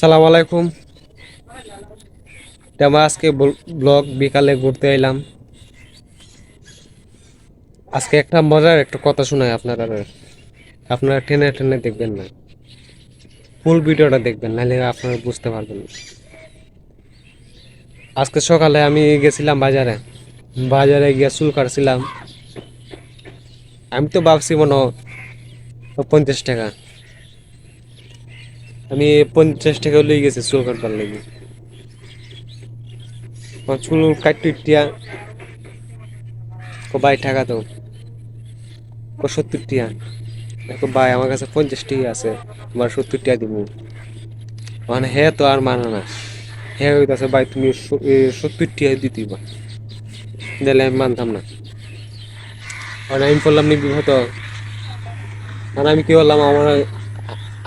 আসসালামু আলাইকুম। তেমন আজকে বল- ব্লগ বিকালে ঘুরতে এলাম। আজকে একটা মজার একটা কথা শোনাই আপনারা আপনারা টেনে টেনে দেখবেন না। ফুল ভিডিওটা দেখবেন, নাহলে আপনারা বুঝতে পারবেন না। আজকে সকালে আমি গেছিলাম বাজারে। বাজারে গিয়ে চুল কাটছিলাম। আমি তো ভাবছি মনে পঞ্চাশ টাকা। আমি পঞ্চাশ টাকা লই গেছি চুল কাটবার লাগি। চুল কাটতে টিয়া ও ভাই টাকা তো ও সত্তর টিয়া। দেখো ভাই, আমার কাছে পঞ্চাশ টিয়া আছে, তোমার সত্তর টিয়া দিব। মানে হে তো আর মানে না। হে হইতাছে ভাই, তুমি সত্তর টিয়া দিতেই বা দিলে আমি মানতাম না। মানে আমি বললাম নি বিহত মানে আমি কি বললাম, আমার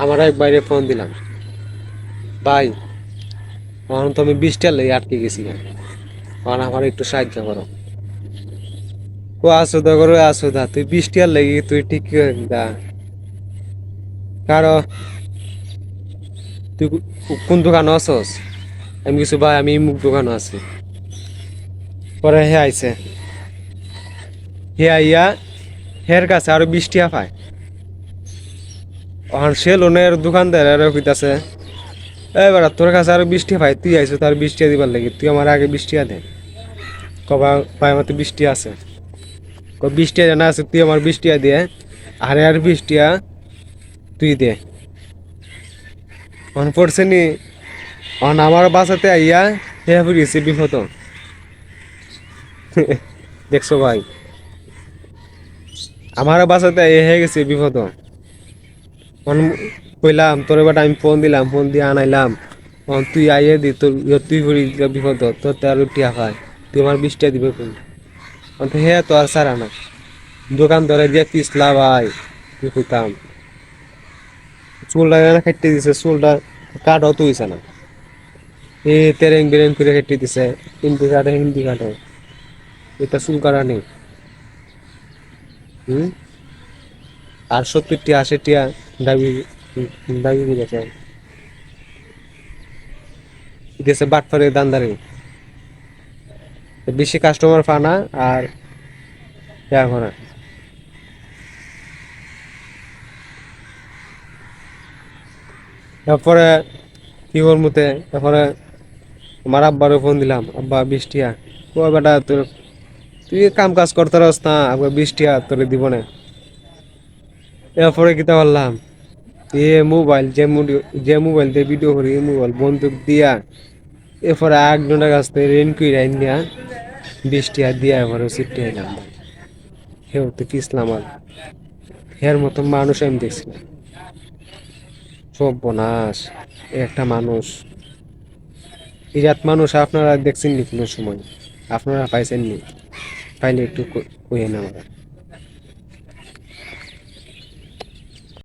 আমার এক বাইরে ফোন দিলাম। ভাই, এখন তো আমি বিশটা লেগে আটকে গেছি এখন আমার একটু সাহায্য করো। ও আসো দা করো আসো দা, তুই বিশটার লেগে তুই ঠিক দা। কারও, তুই কোন দোকানে আছস আমি কিছু ভাই, আমি মুখ দোকানে আছি। পরে হে আইছে। হে আইয়া, হের কাছে আরও বিশটিয়া পায়। এখন সে লোনের দোকানদার আর কইতাছে এবার তোর কাছে আরও বৃষ্টি পাই তুই আইছো তার বৃষ্টি দিবার লাগি, তুই আমার আগে বৃষ্টি দে কবা, ভাই, আমার বৃষ্টি আছে। ক, বৃষ্টি জানা আছে, তুই আমার বৃষ্টি দিয়ে আরে আর বৃষ্টি তুই দে। মন পড়ছে নি অন আমার বাসাতে আইয়া হে পড়িয়েছে বিপদ। দেখছ ভাই, আমার বাসাতে আইয়া হয়ে গেছে বিপদ। অন কইলাম, তোর এবার আমি ফোন দিলাম, ফোন দিয়ে আনাইলাম। তুই আইয়ে দি, তোর ইয়ে তুই করি বিপদ, তোর তো আর টিয়া খায় তুই আমার বিশটা দিবে কোন অন্ত হে, তো আর সারা না দোকান ধরে দিয়ে পিছলা ভাই কি কইতাম। চুলটা এনে খাইতে দিছে, চুলটা কাটও তুইছে না। এ তেরেং বেরেং করে কেটে দিছে, হিন্দি কাটে হিন্দি কাটে এটা চুল কাটা নেই। হুম? আর সত্তর টিয়া আশি টিয়া দাবি বাটফারে দানদারি। বেশি কাস্টমার ফানা আর ইয়া তারপরে কি করমুতে তারপরে আমার আব্বারও ফোন দিলাম, আব্বা, বৃষ্টিয়া, ও বেটা, তোর, তুই কাম কাজ করতে রস না, আব্বা, বৃষ্টিয়া, তোরে দিব না। এরপরে কিতা বললাম এ মোবাইল, যে যে মোবাইল দিয়ে ভিডিও করি, এই মোবাইল বন্দুক দিয়া, এরপরে একজনের কাছ থেকে রেন কুই রাইন দিয়া বৃষ্টি আর দিয়া এবারে সিটে এলাম হেউ তো পিছলাম আর। হের মতো মানুষ আমি দেখছি না। সব বনাস, একটা মানুষ। ইরাত মানুষ আপনারা দেখছেন নি কোনো সময়? আপনারা পাইছেন নি? পাইলে একটু কইয়ে না আমরা